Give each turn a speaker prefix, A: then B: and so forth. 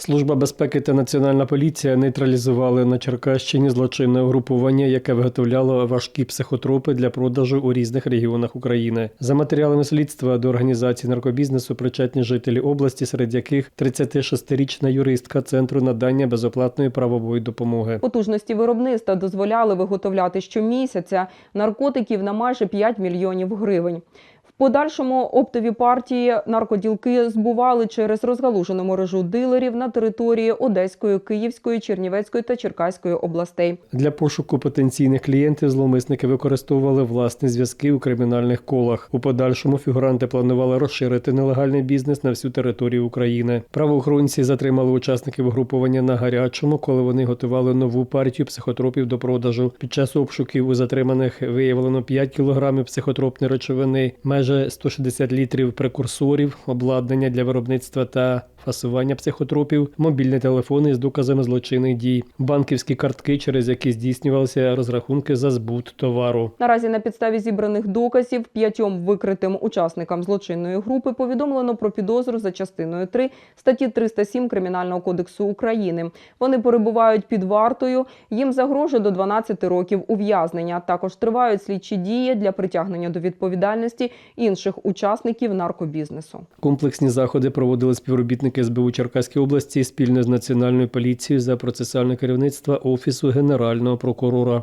A: Служба безпеки та національна поліція нейтралізували на Черкащині злочинне угрупування, яке виготовляло важкі психотропи для продажу у різних регіонах України. За матеріалами слідства до організації наркобізнесу причетні жителі області, серед яких 36-річна юристка центру надання безоплатної правової допомоги.
B: Потужності виробництва дозволяли виготовляти щомісяця наркотиків на майже 5 мільйонів гривень. Подальшому оптові партії наркоділки збували через розгалужену мережу дилерів на території Одеської, Київської, Чернівецької та Черкаської областей.
A: Для пошуку потенційних клієнтів зловмисники використовували власні зв'язки у кримінальних колах. У подальшому фігуранти планували розширити нелегальний бізнес на всю територію України. Правоохоронці затримали учасників угрупування на гарячому, коли вони готували нову партію психотропів до продажу. Під час обшуків у затриманих виявлено 5 кілограмів психотропної речовини, майже 160 літрів прекурсорів, обладнання для виробництва та фасування психотропів, мобільні телефони з доказами злочинних дій, банківські картки, через які здійснювалися розрахунки за збут товару.
B: Наразі на підставі зібраних доказів п'ятьом викритим учасникам злочинної групи повідомлено про підозру за частиною 3 статті 307 Кримінального кодексу України. Вони перебувають під вартою. Їм загрожує до 12 років ув'язнення. Також тривають слідчі дії для притягнення до відповідальності інших учасників наркобізнесу.
A: Комплексні заходи проводили співробітники СБУ Черкаської області спільно з національною поліцією за процесуальне керівництво офісу генерального прокурора.